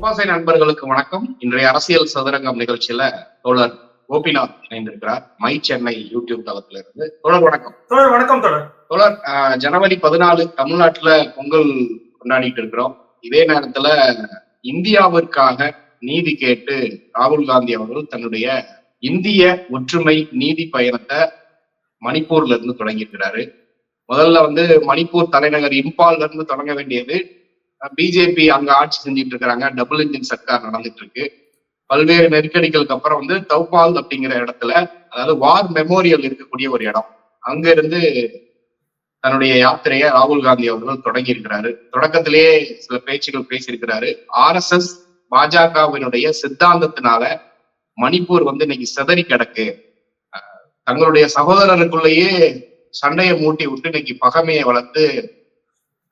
உபாசை நண்பர்களுக்கு வணக்கம். இன்றைய அரசியல் சதுரங்கம் நிகழ்ச்சியில தோழர் கோபிநாத் இணைந்திருக்கிறார். மை சென்னை யூடியூப் தளத்துல இருந்து தோழர் வணக்கம். தொடர் வணக்கம் தோழர். ஆஹ், ஜனவரி பதினாலு தமிழ்நாட்டுல பொங்கல் கொண்டாடிட்டு இருக்கிறோம். இதே நேரத்துல இந்தியாவிற்காக நீதி கேட்டு ராகுல் காந்தி அவர்கள் தன்னுடைய இந்திய ஒற்றுமை நீதி பயணத்தை மணிப்பூர்ல இருந்து தொடங்கியிருக்கிறாரு. முதல்ல வந்து மணிப்பூர் தலைநகர் இம்பால்ல இருந்து தொடங்க வேண்டியது பிஜேபி அங்க ஆட்சி செஞ்சுட்டு இருக்கிறாங்க. டபுள் இன்ஜின் சர்க்கார் நடந்துட்டு இருக்கு பல்வேறு நெருக்கடிகளுக்கு அப்புறம் வந்து தௌபால் அப்படிங்கிற இடத்துல அதாவது வார் மெமோரியல் இருக்கக்கூடிய ஒரு இடம். அங்க இருந்து தன்னுடைய யாத்திரையை ராகுல் காந்தி அவர்கள் தொடங்கி இருக்கிறாரு. தொடக்கத்திலேயே சில பேச்சுகள் பேசியிருக்கிறாரு. ஆர் எஸ் எஸ் பாஜகவினுடைய சித்தாந்தத்தினால மணிப்பூர் வந்து இன்னைக்கு சிதறி கிடக்கு. தங்களுடைய சகோதரருக்குள்ளேயே சண்டையை மூட்டி விட்டு இன்னைக்கு பகமையை வளர்த்து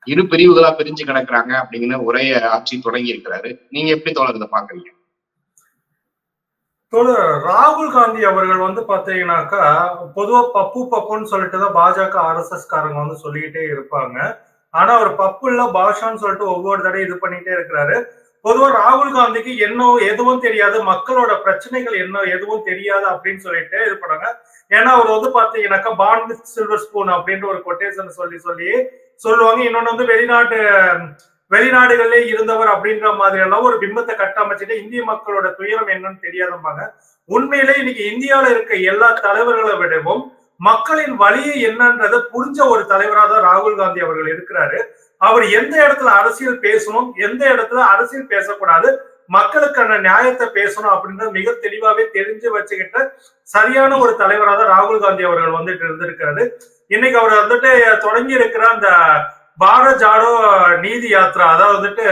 இரு பிரிவுகளா பிரிஞ்சு கிடக்குறாங்க அப்படிங்கிற உரைய ஆட்சி தொடங்கி இருக்கிறாரு. நீங்க எப்படி தோழர் இதை பாக்குறீங்க ராகுல் காந்தி அவர்கள் வந்து பாத்தீங்கன்னாக்கா பொதுவா பப்பு பப்புன்னு சொல்லிட்டு தான் பாஜக ஆர்எஸ்எஸ் காரங்க வந்து சொல்லிக்கிட்டே இருப்பாங்க. ஆனா அவர் பப்பு இல்ல பாஷான்னு சொல்லிட்டு ஒவ்வொரு தடையும் இது பண்ணிட்டே இருக்கிறாரு. பொதுவா ராகுல் காந்திக்கு என்ன எதுவும் தெரியாது மக்களோட பிரச்சனைகள் என்ன எதுவும் தெரியாது அப்படின்னு சொல்லிட்டு இது பண்ணாங்க ஏன்னா அவர் வந்து பாத்தீங்கன்னாக்கா பாண்ட் சில்வர் ஸ்பூன் அப்படின்ற ஒரு கொட்டேஷன் சொல்லி சொல்லி சொல்லுவாங்க. இன்னொன்னு வந்து வெளிநாட்டு வெளிநாடுகளிலே இருந்தவர் அப்படின்ற மாதிரி எல்லாம் ஒரு பிம்பத்தை கட்டமைச்சிட்டு இந்திய மக்களோட துயரம் என்னன்னு தெரியாதம்பாங்க. உண்மையிலே இன்னைக்கு இந்தியாவில இருக்க எல்லா தலைவர்களை விடவும் மக்களின் வழி என்னன்றதை புரிஞ்ச ஒரு தலைவராக தான் ராகுல் காந்தி அவர்கள் இருக்கிறாரு. அவர் எந்த இடத்துல அரசியல் பேசணும் எந்த இடத்துல அரசியல் பேசக்கூடாது மக்களுக்கான நியாயத்தை பேசணும் அப்படின்றது மிக தெளிவாவே தெரிஞ்சு வச்சுக்கிட்ட சரியான ஒரு தலைவராக தான் ராகுல் காந்தி அவர்கள் வந்துட்டு இருந்திருக்காரு இன்னைக்கு அவர் வந்துட்டு தொடங்கி இருக்கிற அந்த பாரத் ஜாடோ நீதி யாத்திரா அதாவது வந்துட்டு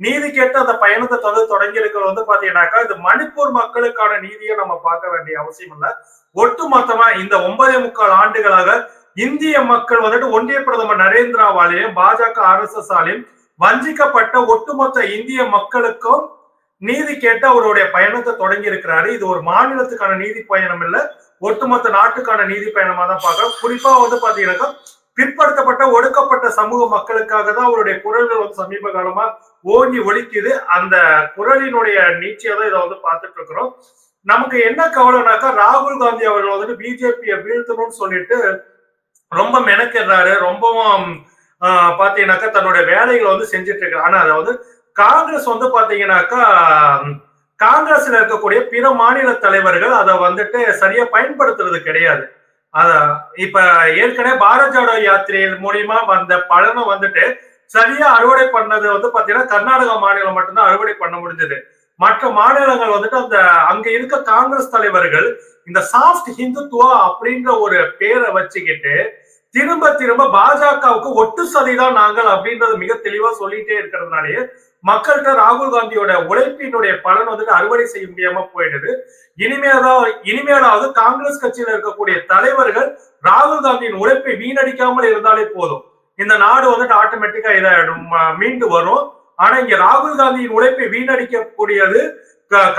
நீதி கேட்டு அந்த பயணத்தை தொடர்ந்து தொடங்கி இருக்கிறது வந்து பாத்தீங்கன்னாக்கா இது மணிப்பூர் மக்களுக்கான நீதியை நம்ம பார்க்க வேண்டிய அவசியம் இல்லை. ஒட்டுமொத்தமா இந்த ஒன்பதே முக்கால் ஆண்டுகளாக இந்திய மக்கள் வந்துட்டு ஒன்றிய பிரதமர் நரேந்திராவாலையும் பாஜக ஆர் எஸ் எஸ் ஆலையும் வஞ்சிக்கப்பட்ட ஒட்டுமொத்த இந்திய மக்களுக்கும் நீதி கேட்டு அவருடைய பயணத்தை தொடங்கி இருக்கிறாரு. இது ஒரு மாநிலத்துக்கான நீதி பயணம் இல்ல. ஒட்டுமொத்த நாட்டுக்கான நீதி பயணமா தான் பாக்குறோம் குறிப்பா வந்து பாத்தீங்கன்னாக்கா பிற்படுத்தப்பட்ட ஒடுக்கப்பட்ட சமூக மக்களுக்காக தான் அவருடைய குரல்கள் வந்து சமீப காலமா ஓங்கி ஒழிக்குது அந்த குரலினுடைய நீச்சியை தான் இதை வந்து பார்த்துட்டு இருக்கிறோம். நமக்கு என்ன கவலைனாக்கா ராகுல் காந்தி அவர்கள் வந்துட்டு பிஜேபியை வீழ்த்தணும்னு சொல்லிட்டு ரொம்ப மெனக்கிடுறாரு. ரொம்பவும் ஆஹ், பாத்தீங்கன்னாக்கா தன்னுடைய வேலைகளை வந்து செஞ்சுட்டு இருக்காரு. ஆனா அதாவது காங்கிரஸ் வந்து பாத்தீங்கன்னாக்கா காங்கிரஸ்ல இருக்கக்கூடிய பிற மாநில தலைவர்கள் அதை வந்துட்டு சரியா பயன்படுத்துறது கிடையாது. அத இப்ப ஏற்கனவே பாரத் ஜோடோ யாத்திரையின் மூலியமா வந்த பலனை வந்துட்டு சரியா அறுவடை பண்ணது வந்து பாத்தீங்கன்னா கர்நாடகா மாநிலம் மட்டும்தான் அறுவடை பண்ண முடிஞ்சது. மற்ற மாநிலங்கள் வந்துட்டு அந்த அங்க இருக்க காங்கிரஸ் தலைவர்கள் இந்த சாஃப்ட் ஹிந்துத்துவா அப்படின்ற ஒரு பேரை வச்சுக்கிட்டு திரும்ப திரும்ப பாஜகவுக்கு ஒட்டு சதிதான் நாங்கள் அப்படின்றது மிக தெளிவா சொல்லிட்டே இருக்கிறதுனாலயே மக்கள்கிட்ட ராகுல் காந்தியோட உழைப்பினுடைய பலன் வந்துட்டு அறுவடை செய்ய முடியாம போயிடுது. இனிமேதான் இனிமேலாவது காங்கிரஸ் கட்சியில இருக்கக்கூடிய தலைவர்கள் ராகுல் காந்தியின் உழைப்பை வீணடிக்காமல் இருந்தாலே போதும். இந்த நாடு வந்துட்டு ஆட்டோமேட்டிக்கா இதாயிடும் மீண்டு வரும். ஆனா இங்க ராகுல் காந்தியின் உழைப்பை வீணடிக்கக்கூடியது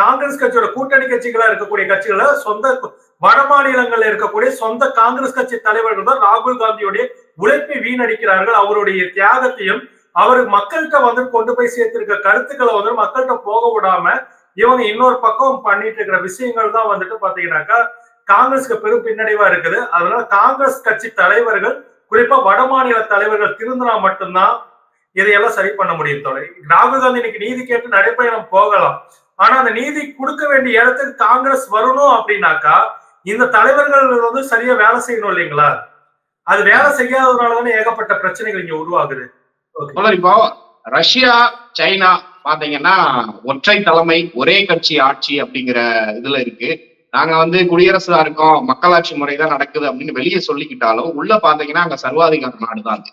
காங்கிரஸ் கட்சியோட கூட்டணி கட்சிகளா இருக்கக்கூடிய கட்சிகள சொந்த வட மாநிலங்கள்ல இருக்கக்கூடிய சொந்த காங்கிரஸ் கட்சி தலைவர்கள் தான் ராகுல் காந்தியுடைய உழைப்பை வீணடிக்கிறார்கள். அவருடைய தியாகத்தையும் அவர் மக்கள்கிட்ட வந்து கொண்டு போய் சேர்த்திருக்க கருத்துக்களை வந்து மக்கள்கிட்ட போக விடாம இவங்க இன்னொரு பக்கம் பண்ணிட்டு இருக்கிற விஷயங்கள் தான் வந்துட்டு பாத்தீங்கன்னாக்கா காங்கிரஸ்க்கு பெரும் பின்னடைவா இருக்குது. அதனால காங்கிரஸ் கட்சி தலைவர்கள் குறிப்பா வட மாநில தலைவர்கள் திருந்தினா மட்டும்தான் இதையெல்லாம் சரி பண்ண முடியும் தோழர் ராகுல் காந்தி இன்னைக்கு நீதி கேட்டு நடைப்பயணம் போகலாம். ஆனா அந்த நீதி கொடுக்க வேண்டிய இடத்துக்கு காங்கிரஸ் வரணும் அப்படின்னாக்கா இந்த தலைவர்கள் வந்து சரியா வேலை செய்யணும் இல்லைங்களா? அது வேலை செய்யாததுனாலதானே ஏகப்பட்ட பிரச்சனைகள் இங்க உருவாகுது. Okay. இப்போ ரஷ்யா சைனா பாத்தீங்கன்னா ஒற்றை தலைமை ஒரே கட்சி ஆட்சி அப்படிங்கிற இதுல இருக்கு. நாங்க வந்து குடியரசா இருக்கோம் மக்களாட்சி முறை தான் நடக்குது அப்படின்னு வெளியே சொல்லிக்கிட்டாலும் உள்ள பாத்தீங்கன்னா அங்க சர்வாதிகார நாடுதான் அது.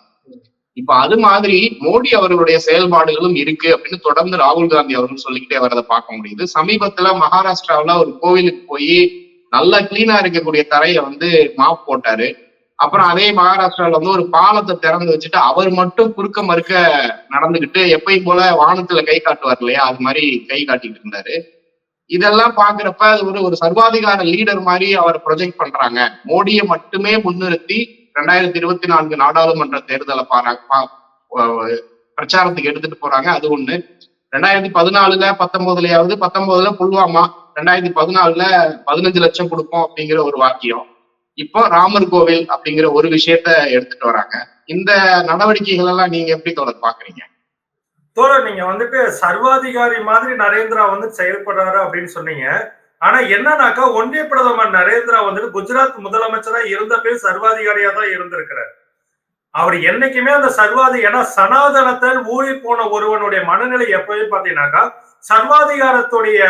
இப்ப அது மாதிரி மோடி அவர்களுடைய செயல்பாடுகளும் இருக்கு அப்படின்னு தொடர்ந்து ராகுல் காந்தி அவர்கள் சொல்லிக்கிட்டே வரதை பார்க்க முடியுது. சமீபத்துல மகாராஷ்டிராவுல ஒரு கோவிலுக்கு போய் நல்லா கிளீனா இருக்கக்கூடிய தரையை வந்து மாப் போட்டாரு. அப்புறம் அதே மகாராஷ்டிரால வந்து ஒரு பாலத்தை திறந்து வச்சுட்டு அவர் மட்டும் குறுக்க மறுக்க நடந்துகிட்டு எப்பயும் போல வானத்துல கை காட்டுவார் இல்லையா? அது மாதிரி கை காட்டிட்டு இருந்தாரு. இதெல்லாம் பாக்குறப்ப அது ஒரு ஒரு சர்வாதிகார லீடர் மாதிரி அவர் ப்ரொஜெக்ட் பண்றாங்க. மோடியை மட்டுமே முன்னிறுத்தி ரெண்டாயிரத்தி இருபத்தி நான்கு நாடாளுமன்ற தேர்தலை பாரா பா- பிரச்சாரத்துக்கு எடுத்துட்டு போறாங்க. அது ஒண்ணு. ரெண்டாயிரத்தி பதினாலுல பத்தொன்பதுலயாவது பத்தொன்பதுல புல்வாமா ரெண்டாயிரத்தி பதினாலுல பதினஞ்சு லட்சம் கொடுப்போம் அப்படிங்கிற ஒரு வாக்கியம். இப்போ ராமர் கோவில் அப்படிங்கிற ஒரு விஷயத்த எடுத்துட்டு வராங்க. இந்த நடவடிக்கைகள் எல்லாம் நீங்க எப்படி தொடர் பாக்குறீங்க? தோழர் நீங்க வந்துட்டு சர்வாதிகாரி மாதிரி நரேந்திரா வந்து செயல்படுறாரு அப்படின்னு சொன்னீங்க. ஆனா என்னன்னாக்கா ஒன்றிய பிரதமர் நரேந்திரா வந்துட்டு குஜராத் முதலமைச்சரா இருந்த பேர் சர்வாதிகாரியா தான் இருந்திருக்கிறார். அவர் என்னைக்குமே அந்த சர்வாதி ஏன்னா சனாதனத்தில் ஊழி போன ஒருவனுடைய மனநிலை எப்பவே பாத்தீங்கன்னாக்கா சர்வாதிகாரத்துடைய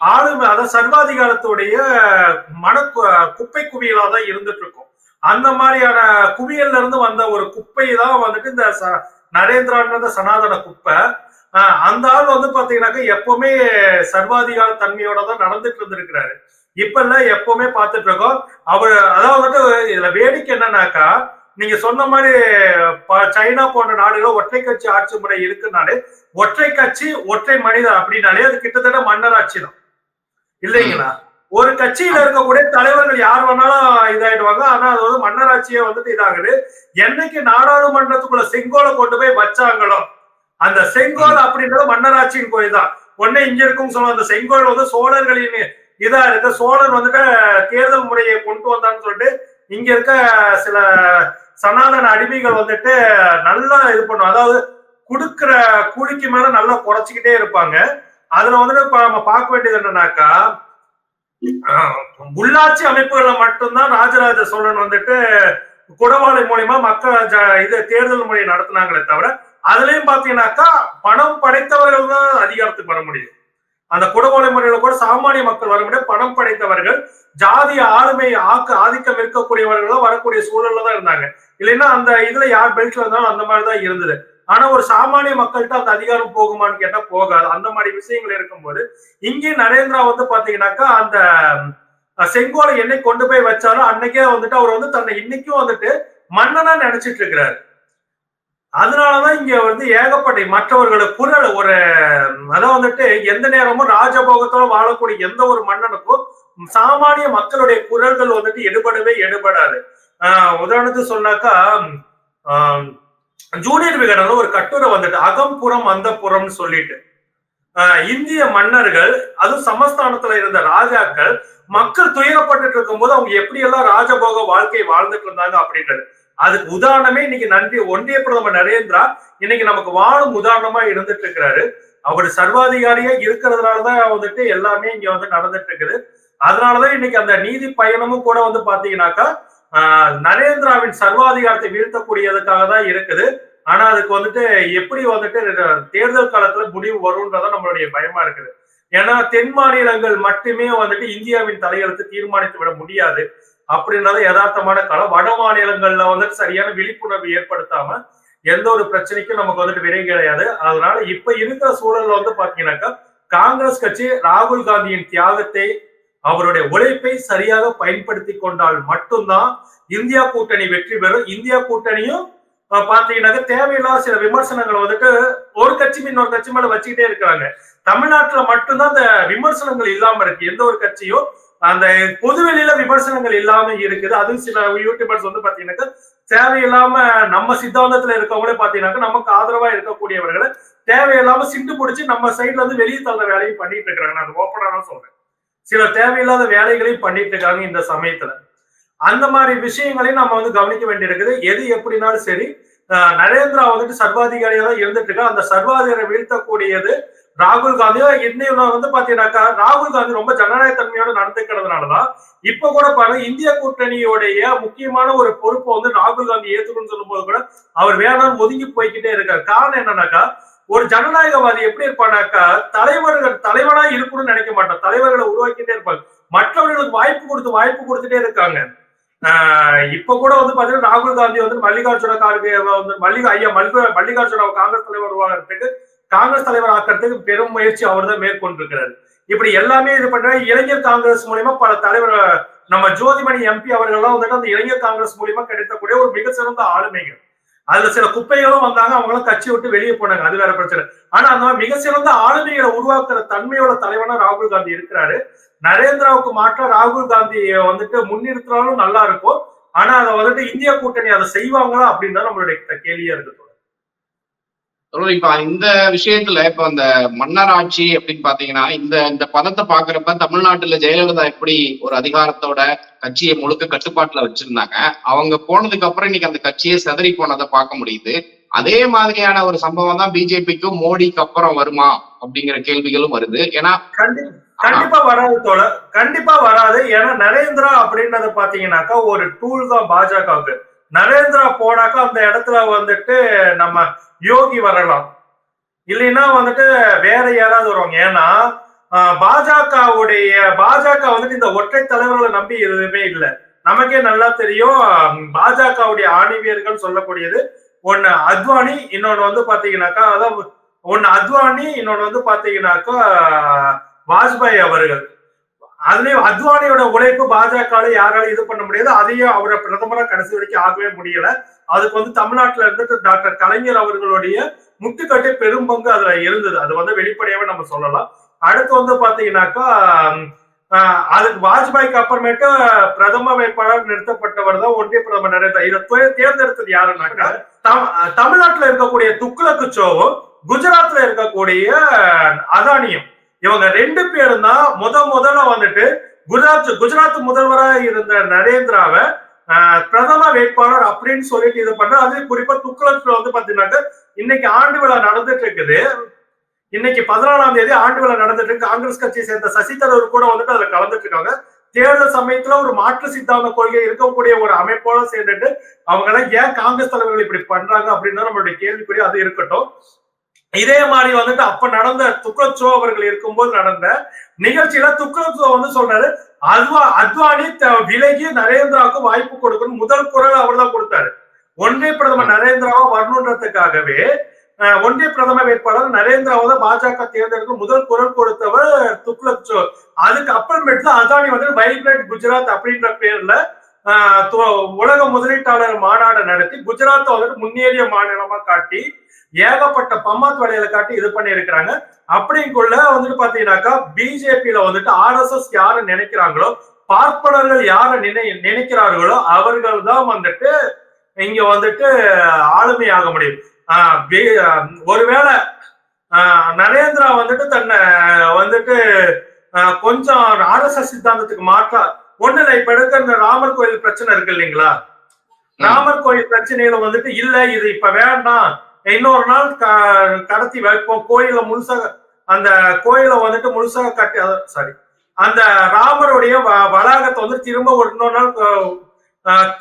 ஆளுமை அதாவது சர்வாதிகாரத்துடைய மன குப்பை குவியலா தான் இருந்துட்டு இருக்கும் அந்த மாதிரியான குவியல்ல இருந்து வந்த ஒரு குப்பை தான் வந்துட்டு இந்த நரேந்திரான்றது சனாதன குப்பை. அந்த ஆள் வந்து பாத்தீங்கன்னாக்க எப்பவுமே சர்வாதிகார தன்மையோட தான் நடந்துட்டு இருந்திருக்கிறாரு. இப்ப இல்ல எப்பவுமே பார்த்துட்டு இருக்கோம் அவர் அதாவது வந்துட்டு இதுல வேடிக்கை என்னன்னாக்கா நீங்க சொன்ன மாதிரி சைனா போன்ற நாடுகள் ஒற்றை கட்சி ஆட்சி முறை இருக்குனாலே ஒற்றை கட்சி ஒற்றை மனிதர் அப்படின்னாலே அது கிட்டத்தட்ட மன்னர் ஆட்சி தான் இல்லைங்களா? ஒரு கட்சியில இருக்கக்கூடிய தலைவர்கள் யார் வேணாலும் இதாயிடுவாங்க. ஆனா அது வந்து மன்னராட்சியே வந்துட்டு இதாகுது. என்னைக்கு நாடாளுமன்றத்துக்குள்ள செங்கோலை கொண்டு போய் வச்சாங்களோ அந்த செங்கோல் அப்படின்றது மன்னராட்சியின் கோயில் தான் ஒண்ணு இங்க இருக்கும் சொல்லுவோம் அந்த செங்கோல் வந்து சோழர்களின் இதா இருக்கு. சோழர் வந்துட்டு தேர்தல் முறையை கொண்டு வந்தான்னு சொல்லிட்டு இங்க இருக்க சில சனாதன அடிமைகள் வந்துட்டு நல்லா இது பண்ணுவோம் அதாவது கொடுக்கிற கூலிக்கு மேல நல்லா குறைச்சிக்கிட்டே இருப்பாங்க. அதுல வந்துட்டு இப்ப நம்ம பார்க்க வேண்டியது என்னன்னாக்கா உள்ளாட்சி அமைப்புகள்ல மட்டும்தான் ராஜராஜ சோழன் வந்துட்டு குடவாளை மூலியமா மக்கள் இது தேர்தல் முறை நடத்தினாங்களே தவிர அதுலயும் பாத்தீங்கன்னாக்கா பணம் படைத்தவர்கள் தான் அதிகாரத்துக்கு வர முடியும். அந்த குடவாளை முறையில கூட சாமானிய மக்கள் வர முடியும் பணம் படைத்தவர்கள் ஜாதிய ஆளுமை ஆக்கு ஆதிக்கம் இருக்கக்கூடியவர்கள் தான் வரக்கூடிய சூழல்ல தான் இருந்தாங்க. இல்லைன்னா அந்த இதுல யார் பெல்ட்ல இருந்தாலும் அந்த மாதிரிதான் இருந்தது. ஆனா ஒரு சாமானிய மக்கள்கிட்ட அந்த அதிகாரம் போகுமான்னு கேட்டா போகாது. அந்த மாதிரி விஷயங்கள் இருக்கும்போது இங்கே நரேந்திரா வந்து பாத்தீங்கன்னாக்கா அந்த செங்கோலை என்னை கொண்டு போய் வச்சாலும் அன்னைக்கே வந்துட்டு அவர் வந்து தன்னை இன்னைக்கும் வந்துட்டு மன்னனா நினைச்சிட்டு இருக்கிறாரு. அதனாலதான் இங்க வந்து ஏகப்பட்ட மற்றவர்களோட குரல் ஒரு அதான் வந்துட்டு எந்த நேரமும் ராஜபோகத்தோட வாழக்கூடிய எந்த ஒரு மன்னனுக்கும் சாமானிய மக்களுடைய குரல்கள் வந்துட்டு எடுபடவே எடுபடாது. ஆஹ் உதாரணத்துக்கு சொன்னாக்கா ஆஹ் ஜூனியர் விகடன் ஒரு கட்டுரை வந்துட்டு அகம்புறம் அந்த புறம்னு சொல்லிட்டு. இந்திய மன்னர்கள் அதுவும் சமஸ்தானத்துல இருந்த ராஜாக்கள் மக்கள் துயரப்பட்டு இருக்கும் போது அவங்க எப்படி எல்லாம் ராஜபோக வாழ்க்கை வாழ்ந்துட்டு இருந்தாங்க அப்படின்றது. அதுக்கு உதாரணமே இன்னைக்கு நன்றி ஒன்றிய பிரதமர் நரேந்திரா இன்னைக்கு நமக்கு வாழும் உதாரணமா இருந்துட்டு இருக்கிறாரு. அவர் சர்வாதிகாரியா இருக்கிறதுனாலதான் வந்துட்டு எல்லாமே இங்க வந்து நடந்துட்டு இருக்குது. அதனாலதான் இன்னைக்கு அந்த நீதி பயணமும் கூட வந்து பாத்தீங்கன்னாக்கா நரேந்திராவின் சர்வாதிகாரத்தை வீழ்த்தக்கூடியதுக்காக தான் இருக்குது. ஆனா அதுக்கு வந்துட்டு எப்படி வந்துட்டு தேர்தல் காலத்துல முடிவு வரும்ன்றதான் நம்மளுடைய பயமா இருக்குது. ஏன்னா தென் மாநிலங்கள் மட்டுமே வந்துட்டு இந்தியாவின் தலையெழுத்து தீர்மானித்து விட முடியாது. அப்படின்றத யதார்த்தமான காலம் வட மாநிலங்கள்ல வந்துட்டு சரியான விழிப்புணர்வு ஏற்படுத்தாம எந்த ஒரு பிரச்சனைக்கும் நமக்கு வந்துட்டு விரை கிடையாது. அதனால இப்ப இருக்கிற சூழல்ல வந்து பாத்தீங்கன்னாக்கா காங்கிரஸ் கட்சி ராகுல் காந்தியின் தியாகத்தை அவருடைய உழைப்பை சரியாக பயன்படுத்தி கொண்டால் மட்டும்தான் இந்தியா கூட்டணி வெற்றி பெறும். இந்தியா கூட்டணியும் பாத்தீங்கன்னாக்க தேவையில்லாத சில விமர்சனங்களை வந்துட்டு ஒரு கட்சி இன்னொரு கட்சி மேல வச்சுக்கிட்டே இருக்கிறாங்க. தமிழ்நாட்டுல மட்டும்தான் அந்த விமர்சனங்கள் இல்லாம இருக்கு. எந்த ஒரு கட்சியும் அந்த பொதுவெளியில விமர்சனங்கள் இல்லாம இருக்குது. அதுவும் சில யூடியூபர்ஸ் வந்து பாத்தீங்கன்னாக்கா தேவையில்லாம நம்ம சித்தாந்தத்துல இருக்கவங்களே பாத்தீங்கன்னாக்கா நமக்கு ஆதரவா இருக்கக்கூடியவர்களை தேவையில்லாம சிண்டு பிடிச்சி நம்ம சைட்ல இருந்து வெளியே தள்ள வேலையும் பண்ணிட்டு இருக்காங்க நான் ஓப்பனா தான் சொல்றேன். சில தேவையில்லாத வேலைகளையும் பண்ணிட்டு இருக்காங்க இந்த சமயத்துல. அந்த மாதிரி விஷயங்களையும் நம்ம வந்து கவனிக்க வேண்டியிருக்குது. எது எப்படினாலும் சரி நரேந்திரா வந்துட்டு சர்வாதிகாரியா தான் இருந்துட்டு இருக்கா அந்த சர்வாதிகாரை வீழ்த்தக்கூடியது ராகுல் காந்தியோ இன்னும் வந்து பாத்தீங்கன்னாக்கா ராகுல் காந்தி ரொம்ப ஜனநாயக தன்மையோட நடந்துக்கிறதுனாலதான் இப்ப கூட பாருங்க இந்திய கூட்டணியோடைய முக்கியமான ஒரு பொறுப்பை வந்து ராகுல் காந்தி ஏத்துக்கணும்னு சொல்லும் போது கூட அவர் வேணாம் ஒதுங்கி போய்கிட்டே இருக்காரு. காரணம் என்னன்னாக்கா ஒரு ஜனநாயகவாதி எப்படி இருப்பானாக்கா தலைவர்கள் தலைவனா இருக்கணும்னு நினைக்க மாட்டான். தலைவர்களை உருவாக்கிட்டே இருப்பாங்க. மற்றவர்களுக்கு வாய்ப்பு கொடுத்து வாய்ப்பு கொடுத்துட்டே இருக்காங்க. இப்ப கூட வந்து பாத்தீங்கன்னா ராகுல் காந்தி வந்து மல்லிகார்ஜுன கார்கே வந்து மல்லிகா ஐயா மல்லிகா மல்லிகார்ஜுன காங்கிரஸ் தலைவர் உருவாகிறதுக்கு காங்கிரஸ் தலைவர் ஆக்கிறதுக்கு பெரும் முயற்சி அவர் தான் மேற்கொண்டிருக்கிறார். இப்படி எல்லாமே இது பண்ற இளைஞர் காங்கிரஸ் மூலியமா பல தலைவர் நம்ம ஜோதிமணி எம்பி அவர்கள்லாம் வந்துட்டு அந்த இளைஞர் காங்கிரஸ் மூலியமா கிடைக்கக்கூடிய ஒரு மிக சிறந்த ஆளுமைகள். அதுல சில குப்பைகளும் வந்தாங்க அவங்களும் கட்சி விட்டு வெளியே போனாங்க. அது வேற பிரச்சனை. ஆனா அந்த மிக சிறந்த ஆளுமைகளை உருவாக்குற தன்மையோட தலைவனா ராகுல் காந்தி இருக்கிறாரு. நரேந்திராவுக்கு மாற்ற ராகுல் காந்தி வந்துட்டு முன்னிறுத்தினாலும் நல்லா இருக்கும். ஆனா அதை வந்துட்டு இந்திய கூட்டணி அதை செய்வாங்களா அப்படின்னு தான் நம்மளுடைய கேள்வியா இருக்கு இப்ப இந்த விஷயத்துல இப்ப அந்த மன்னர் ஆட்சி அப்படின்னு பாத்தீங்கன்னா இந்த இந்த பதத்தை பாக்குறப்ப தமிழ்நாட்டுல ஜெயலலிதா எப்படி ஒரு அதிகாரத்தோட கட்சியை முழுக்க கட்டுப்பாட்டுல வச்சிருந்தாங்க. அவங்க போனதுக்கு அப்புறம் இன்னைக்கு அந்த கட்சியை செதறி போனதை பார்க்க முடியுது. அதே மாதிரியான ஒரு சம்பவம் தான் பிஜேபிக்கும் மோடிக்கு அப்புறம் வருமா அப்படிங்கிற கேள்விகளும் வருது. ஏன்னா கண்டிப்பா வராது தோழ கண்டிப்பா வராது. ஏன்னா நரேந்திரா அப்படின்றத பாத்தீங்கன்னாக்கா ஒரு டூல் தான் பாஜகவுக்கு. நரேந்திரா போனாக்கா அந்த இடத்துல வந்துட்டு நம்ம யோகி வரலாம். இல்லைன்னா வந்துட்டு வேற யாராவது வருவாங்க. ஏன்னா பாஜகவுடைய பாஜக வந்துட்டு இந்த ஒற்றை தலைவர்களை நம்பி எதுவுமே இல்லை. நமக்கே நல்லா தெரியும் பாஜகவுடைய ஆணிவியர்கள் சொல்லக்கூடியது ஒன்னு அத்வானி இன்னொன்னு வந்து பாத்தீங்கன்னாக்கா அதான் ஒன்னு அத்வானி இன்னொன்னு வந்து பாத்தீங்கன்னாக்கா வாஜ்பாய் அவர்கள். அதுலயும் அத்வானியோட உழைப்பு பாஜக யாராலும் இது பண்ண முடியாது அதையும் அவரை பிரதமரா கடைசி வரைக்கும் ஆகவே முடியல. அதுக்கு வந்து தமிழ்நாட்டுல இருந்துட்டு டாக்டர் கலைஞர் அவர்களுடைய முட்டுக்கட்டை பெரும் பங்கு அதுல இருந்தது. அது வந்து வெளிப்படையாவே நம்ம சொல்லலாம். அடுத்து வந்து பாத்தீங்கன்னாக்கா அதுக்கு வாஜ்பாய்க்கு அப்புறமேட்டு பிரதம வேட்பாளர் நிறுத்தப்பட்டவர் தான் ஒன்றிய பிரதமர் நரேந்திர. இதை தேர்ந்தெடுத்தது யாருன்னாக்கா தம்- தமிழ்நாட்டுல இருக்கக்கூடிய துக்ளக்கு சோவும் குஜராத்ல இருக்கக்கூடிய அதானியும். இவங்க ரெண்டு பேரும் தான் முத முதல்ல வந்துட்டு குஜராத் குஜராத் முதல்வரா இருந்த நரேந்திராவை ஆஹ், பிரதம வேட்பாளர் அப்படின்னு சொல்லிட்டு இது பண்ண அது குறிப்பா துக்ளக்ல வந்து பாத்தீங்கன்னாக்க இன்னைக்கு ஆண்டு விழா நடந்துட்டு இருக்குது. இன்னைக்கு பதினாலாம் தேதி ஆண்டு விழா நடந்துட்டு இருக்கு. காங்கிரஸ் கட்சியை சேர்ந்த சசி தரூர் கூட வந்துட்டு அதுல கலந்துட்டு இருக்காங்க. தேர்தல் சமயத்துல ஒரு மாற்று சித்தாந்த கொள்கை இருக்கக்கூடிய ஒரு அமைப்போட சேர்ந்துட்டு அவங்க ஏன் காங்கிரஸ் தலைவர்கள் இப்படி பண்றாங்க அப்படின்னு நம்மளுடைய கேள்விக்குறி. அது இருக்கட்டும். இதே மாதிரி வந்துட்டு அப்ப நடந்த துக்ளக்சோ அவர்கள் இருக்கும்போது நடந்த நிகழ்ச்சியில துக்ளக்சோ வந்து சொல்றாரு அத்வா அத்வானி விலகி நரேந்திராவுக்கு வாய்ப்பு கொடுக்கணும். முதல் குரல் அவர் தான் கொடுத்தாரு. ஒன்றிய பிரதமர் நரேந்திராவா வரணுன்றதுக்காகவே ஒன்றிய பிரதம வேட்பாளர் நரேந்திராவை தான் பாஜக தேர்ந்தெடுக்க முதல் குரல் கொடுத்தவர் துக்ளக்சோ அதுக்கு அப்புறமேட்டு தான் அதானி வந்து வைப்ரண்ட் குஜராத் அப்படின்ற பேர்ல உலக முதலீட்டாளர் மாநாடு நடத்தி குஜராத்தை வந்துட்டு முன்னேறிய மாநிலமா காட்டி ஏகப்பட்ட பம்மாத் வேலையில காட்டி இது பண்ணி இருக்கிறாங்க அப்படிங்குள்ள வந்துட்டு பாத்தீங்கன்னாக்கா பிஜேபியில வந்துட்டு ஆர்எஸ்எஸ் யாரை நினைக்கிறாங்களோ பார்ப்பனர்கள் யாரை நினை நினைக்கிறார்களோ அவர்கள் தான் வந்துட்டு இங்க வந்துட்டு ஆளுமையாக முடியும். ஒருவேளை ஆஹ் நரேந்திரா வந்துட்டு தன்னை வந்துட்டு கொஞ்சம் ஆர்எஸ்எஸ் சித்தாந்தத்துக்கு மாற்றா ஒண்ணு இல்லை இப்ப எடுக்க இந்த ராமர் கோயில் பிரச்சனை இருக்கு இல்லைங்களா? ராமர் கோயில் பிரச்சனையில வந்துட்டு இல்ல இது இப்ப வேண்டாம். இன்னொரு நாள் க- கடத்தி வைப்போம். கோயில முழுசாக அந்த கோயில வந்துட்டு முழுசாக கட்டி சாரி அந்த ராமருடைய வ- வளாகத்தை வந்து திரும்ப ஒரு இன்னொரு நாள்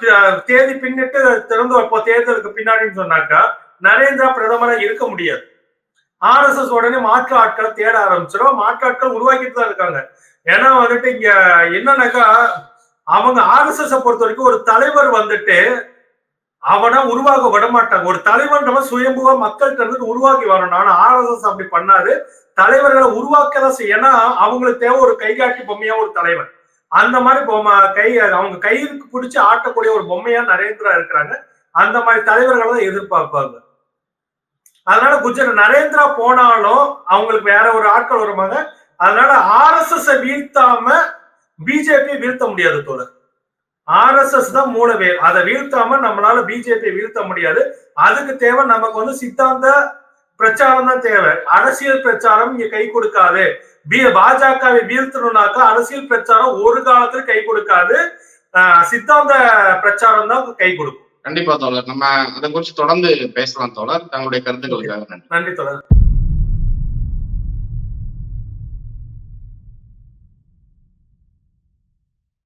தேதி பின்னிட்டு திறந்து வைப்போம். தேர்தலுக்கு பின்னாடின்னு சொன்னாக்கா நரேந்திரா பிரதமரா இருக்க முடியாது. ஆர்எஸ்எஸ் உடனே மாற்று ஆட்களை தேட ஆரம்பிச்சிடும். மாற்று ஆட்கள் உருவாக்கிட்டு தான் இருக்காங்க. ஏன்னா வந்துட்டு இங்க என்னன்னாக்கா அவங்க ஆர்எஸ்எஸ் பொறுத்த வரைக்கும் ஒரு தலைவர் வந்துட்டு அவனை உருவாக விட மாட்டாங்க ஒரு நம்ம சுயம்புவா மக்கள்கிட்ட இருந்து உருவாக்கி வரணும். ஆனா ஆர்எஸ்எஸ் அப்படி பண்ணாரு தலைவர்களை உருவாக்க தான் செய்ய ஏன்னா அவங்களுக்கு தேவை ஒரு கைகாட்டி பொம்மையா ஒரு தலைவர் அந்த மாதிரி பொம்மை கை அவங்க கைக்கு பிடிச்சி ஆட்டக்கூடிய ஒரு பொம்மையா நரேந்திரா இருக்கிறாங்க. அந்த மாதிரி தலைவர்களை தான் எதிர்பார்ப்பாங்க. அதனால குஜராத் நரேந்திரா போனாலும் அவங்களுக்கு வேற ஒரு ஆட்கள் வருவாங்க. அதனால ஆர்எஸ்எஸ் வீழ்த்தாம பிஜேபி வீழ்த்த முடியாது தோழர். ஆர்எஸ்எஸ் தான் மூலவே அதை வீழ்த்தாம நம்மளால பிஜேபி வீழ்த்த முடியாது. அதுக்கு தேவை நமக்கு வந்து சித்தாந்த பிரச்சாரம் தான் தேவை. அரசியல் பிரச்சாரம் இங்க கை கொடுக்காது. பி பாஜகவை வீழ்த்தணும்னாக்கா அரசியல் பிரச்சாரம் ஒரு காலத்துல கை கொடுக்காது. ஆஹ் சித்தாந்த பிரச்சாரம் தான் கை கொடுக்கும். கண்டிப்பா தோழர். நம்ம அதை குறித்து தொடர்ந்து பேசலாம் தோழர். தங்களுடைய கருத்துக்களுக்காக நன்றி. நன்றி தொடர்